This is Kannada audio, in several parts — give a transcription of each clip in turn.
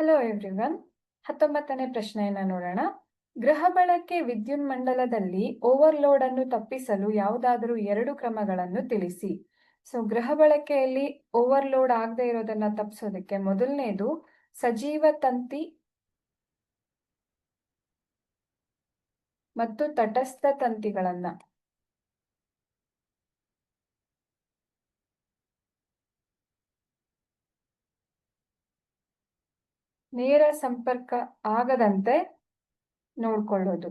ಹಲೋ ಎವ್ರಿವನ್ ಹತ್ತೊಂಬತ್ತನೇ ಪ್ರಶ್ನೆಯನ್ನ ನೋಡೋಣ. ಗೃಹ ಬಳಕೆ ವಿದ್ಯುನ್ಮಂಡಲದಲ್ಲಿ ಓವರ್ಲೋಡ್ ಅನ್ನು ತಪ್ಪಿಸಲು ಯಾವುದಾದರೂ ಎರಡು ಕ್ರಮಗಳನ್ನು ತಿಳಿಸಿ. ಸೊ ಗೃಹ ಬಳಕೆಯಲ್ಲಿ ಓವರ್ಲೋಡ್ ಆಗದೆ ಇರೋದನ್ನ ತಪ್ಪಿಸೋದಕ್ಕೆ ಮೊದಲನೇದು ಸಜೀವ ತಂತಿ ಮತ್ತು ತಟಸ್ಥ ತಂತಿಗಳನ್ನ. ನೇರ ಸಂಪರ್ಕ ಆಗದಂತೆ ನೋಡ್ಕೊಳ್ಳೋದು.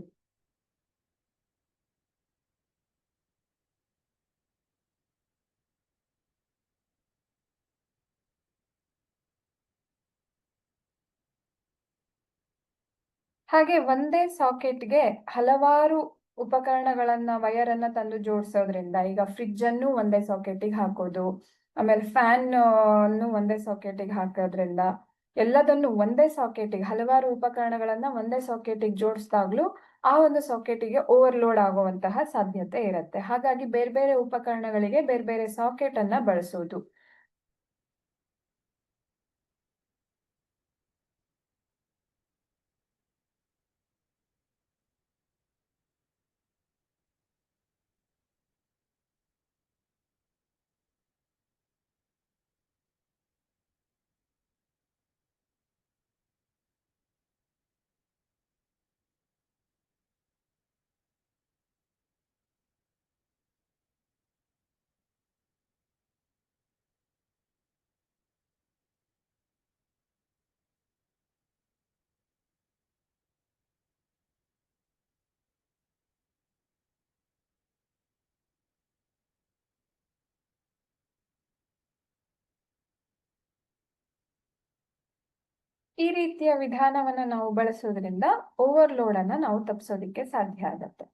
ಹಾಗೆ ಒಂದೇ ಸಾಕೆಟ್ಗೆ ಹಲವಾರು ಉಪಕರಣಗಳನ್ನ ವಯರ್ ಅನ್ನ ತಂದು ಜೋಡಿಸೋದ್ರಿಂದ ಈಗ ಫ್ರಿಡ್ಜ್ ಅನ್ನು ಒಂದೇ ಸಾಕೆಟಿಗೆ ಹಾಕೋದು, ಆಮೇಲೆ ಫ್ಯಾನ್ ಅನ್ನು ಒಂದೇ ಸಾಕೆಟಿಗೆ ಹಾಕೋದ್ರಿಂದ ಎಲ್ಲದನ್ನು ಒಂದೇ ಸಾಕೆಟಿಗೆ ಹಲವಾರು ಉಪಕರಣಗಳನ್ನ ಒಂದೇ ಸಾಕೆಟಿಗೆ ಜೋಡಿಸಿದಾಗ್ಲೂ ಆ ಒಂದು ಸಾಕೆಟಿಗೆ ಓವರ್ಲೋಡ್ ಆಗುವಂತಹ ಸಾಧ್ಯತೆ ಇರುತ್ತೆ. ಹಾಗಾಗಿ ಬೇರೆ ಬೇರೆ ಉಪಕರಣಗಳಿಗೆ ಬೇರೆ ಬೇರೆ ಸಾಕೆಟ್ ಅನ್ನ ಬಳಸೋದು. ಈ ರೀತಿಯ ವಿಧಾನವನ್ನ ನಾವು ಬಳಸೋದ್ರಿಂದ ಓವರ್ಲೋಡ್ ಅನ್ನ ನಾವು ತಪ್ಪಿಸೋದಿಕ್ಕೆ ಸಾಧ್ಯ ಆಗತ್ತೆ.